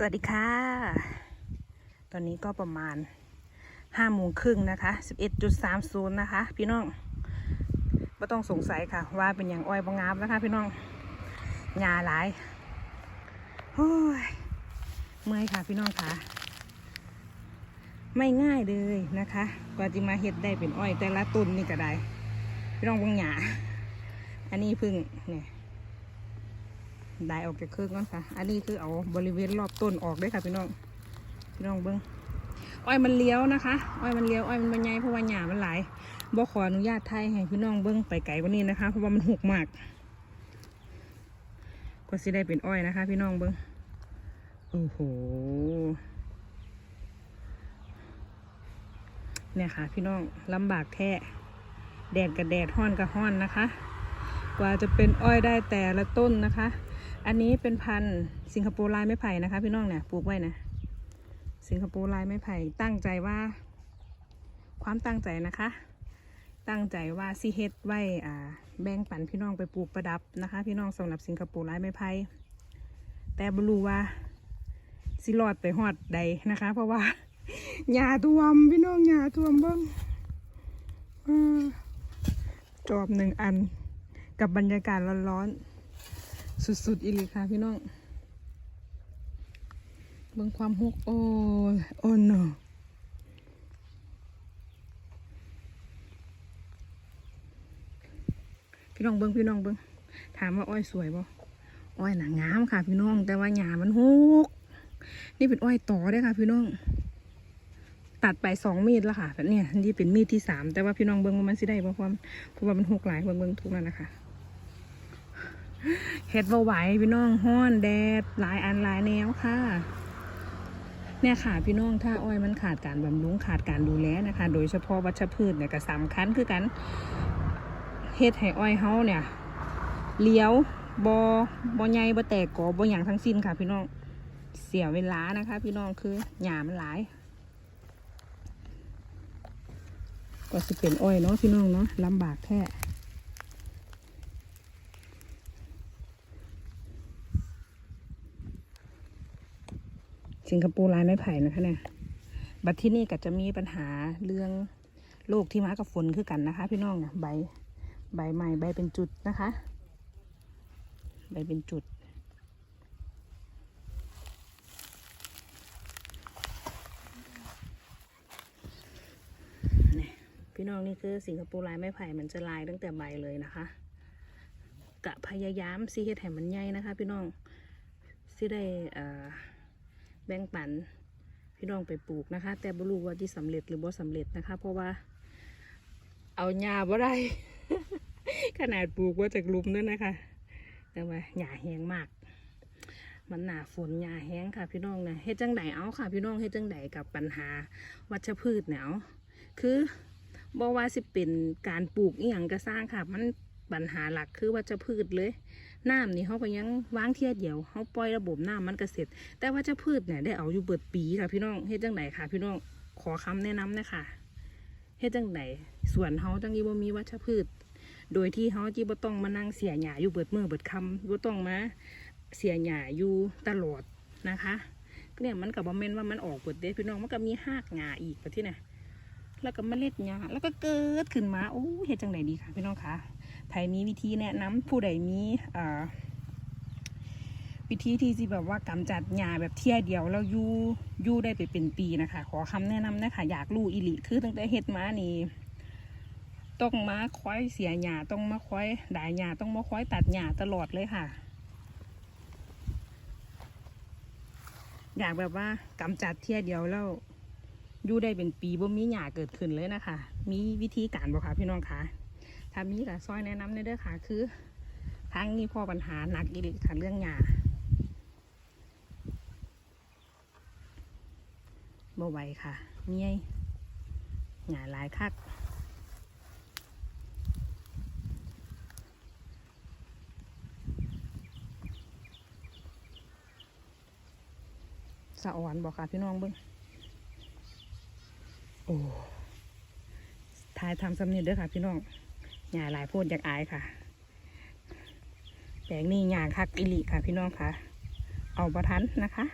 สวัสดีค่ะ ตอนนี้ก็ประมาณห้าโมงครึ่งนะคะสิบเอ็ดจุดสามศูนย์นะคะ พี่น้องไม่ต้องสงสัยค่ะ ว่าเป็นอย่างอ้อยบางงามนะคะ พี่น้องหยาหลายโอ้ยเมื่อยค่ะพี่น้องค่ะ ไม่ง่ายเลยนะคะกว่าจะมาเห็ดได้เป็นอ้อยแต่ละต้นนี่ก็ได้ พี่น้องบางหยาอันนี้พึ่งเนี่ย ได้ออกจากเครื่องก่อนค่ะ อันนี้คือเอาบริเวณรอบต้นออกด้วยค่ะพี่น้อง พี่น้องเบิ้งอ้อยมันเลี้ยวนะคะ อ้อยมันเลี้ยว อ้อยมันบรรยายเพราะว่าหญ้ามันหลายบ่ขออนุญาตไทยให้พี่น้องเบิ้งไปไกลกว่านี้นะคะ เพราะว่ามันหกมาก ก็สิได้เป็นอ้อยนะคะ พี่น้องเบิ้งโอ้โห เนี่ยค่ะ พี่น้องลำบากแท้ แดดกับแดดห้อนกับห้อนนะคะ กว่าจะเป็นอ้อยได้แต่ละต้นนะคะ อันนี้เป็นพันธุ์สิงคโปร์ลายไม้ไผ่นะคะ พี่น้องเนี่ยปลูกไว้นะ สิงคโปร์ลายไม้ไผ่ตั้งใจว่า ความตั้งใจนะคะ ตั้งใจว่าซีเฮ็ดไว้อ่าแบ่งปันพี่น้องไปปลูกประดับนะคะ พี่น้องสำหรับสิงคโปร์ลายไม้ไผ่แต่บรู้ว่าสิรอดไปหอดใดนะคะ เพราะว่าหญ้าท่วมพี่น้องหญ้าท่วมเบ้างจอบหนึ่งอันกับบรรยากาศร้อนๆ สุดๆอีหลีค่ะพี่น้อง เบิ่งความฮุกโอ้โอ้โนพี่น้องเบิ่งพี่น้องเบิ่งถามว่าอ้อยสวยบ่อ้อยหนางามค่ะ พี่น้อง แต่ว่าหญ้ามันฮุกนี่เป็นอ้อยต่อได้ค่ะ พี่น้อง ตัดไปสองมีดแล้วค่ะเนี่ยนี่เป็นมีดที่สามแต่ว่าพี่น้องเบิ่งว่ามันสิได้เพราะว่าเพราะว่ามันหกหลายเบิ่งเบิ่งทุกนั่นนะคะ เฮ็ดบ่ไหวพี่น้องห้อนแดดหลายอันหลายแนวค่ะ เนี่ยค่ะพี่น้องถ้าอ้อยมันขาดการบำรุงขาดการดูแลนะคะ โดยเฉพาะวัชพืชเนี่ยก็สำคัญคือกันเฮ็ดให้อ้อยเฮาเนี่ยเลี้ยวบอบอใหญ่บอแตกกอบอหย่างทั้งสิ้นค่ะ พี่น้องเสียเวลานะคะ พี่น้องคือหยามันหลาย ก็จะเป็นอ้อยเนาะพี่น้องเนาะลำบากแค่ สิงคโปร์ลายไม้ไผ่นะคะเนี่ยบัดที่นี่ก็จะมีปัญหาเรื่องโรคที่มากับฝนคือกันนะคะ พี่น้องเนี่ยใบใบใหม่ใบเป็นจุดนะคะ ใบเป็นจุดนี่พี่น้องนี่คือสิงคโปร์ลายไม้ไผ่มันจะลายตั้งแต่ใบเลยนะคะกะพยายามซีเฮ็ดให้มันใหญ่นะคะ พี่น้องซีได้อ่อ แบ่งปันพี่น้องไปปลูกนะคะ แต่บ่รู้ว่าที่สำเร็จหรือบ่สำเร็จนะคะ เพราะว่า เอาหญ้าบ่ได้ขนาดปลูกว่าจากลุมนั่นนะคะแต่ว่าหญ้าแห้งมาก มันหนาฝนหญ้าแห้งค่ะ พี่น้องนะเฮ็ดจังไดเอาค่ะ พี่น้องเฮ็ดจังไดกับปัญหาวัชพืชเนี่ยเอาคือบ่ว่าสิเป็นการปลูกอีหยังก็สร้างค่ะ มันปัญหาหลักคือวัชพืชเลย น้ำนี่เขาก็ยังวางเทียเดียวเขาปล่อยระบบน้ำมันก็เสร็จ แต่ว่าเจ้าพืชเนี่ยได้เอาอยู่เบิดปีค่ะพี่น้องเฮ็ดจังไดค่ะ พี่น้องขอคำแนะนำนะคะเฮ็ดจังไดส่วนเฮาจังยี่บ่มีวัชพืช โดยที่เฮาจีบ่ต้องมานั่งเสียหญ้าอยู่เบิดมือเบิดคำบ่ต้องมาเสียหญ้าอยู่ตลอดนะคะเนี่ยมันก็บ่แม่นว่ามันออกเบิดเด้พี่น้องมันก็มีหากหญ้าอีกประที่น่ะแล้วก็เมล็ดหญ้าแล้วก็เกิดขึ้นมาโอ้เฮ็ดจังไดดีค่ะพี่น้องคะ ไผมีวิธีแนะนำผู้ใดมีอ่าวิธีที่สิแบบว่ากำจัดหญ้าแบบเที่ยเดียวแล้วอยู่อยู่ได้ไปเป็นปีนะคะ ขอคำแนะนำนะคะอยากรู้อีหลีคือตั้งแต่เฮ็ดมานี่ต้องมาคอยเสียหญ้าต้องมาคอยด่ายหญ้าต้องมาคอยตัดหญ้าตลอดเลยค่ะ อยากแบบว่ากำจัดเที่ยเดียวแล้วอยู่ได้เป็นปีบ่มีหญ้าเกิดขึ้นเลยนะคะ มีวิธีการบ่คะพี่น้องคะ ถ้ามีกับซอยแนะนำในเด้อค่ะ คือทางนี้พ่อปัญหาหนักอีหลีค่ะเรื่องหญ้าบ่ไหวค่ะเมียหญ้าหลายคักสะอ่อนบอกค่ะพี่น้องเบิ้งโอ้ทายทำสำเนียงเด้อค่ะพี่น้อง หญ้าหลายโพดอยากอายค่ะ แปลงนี้หญ้าคักอิลิค่ะพี่น้องค่ะ เอาประทันนะคะ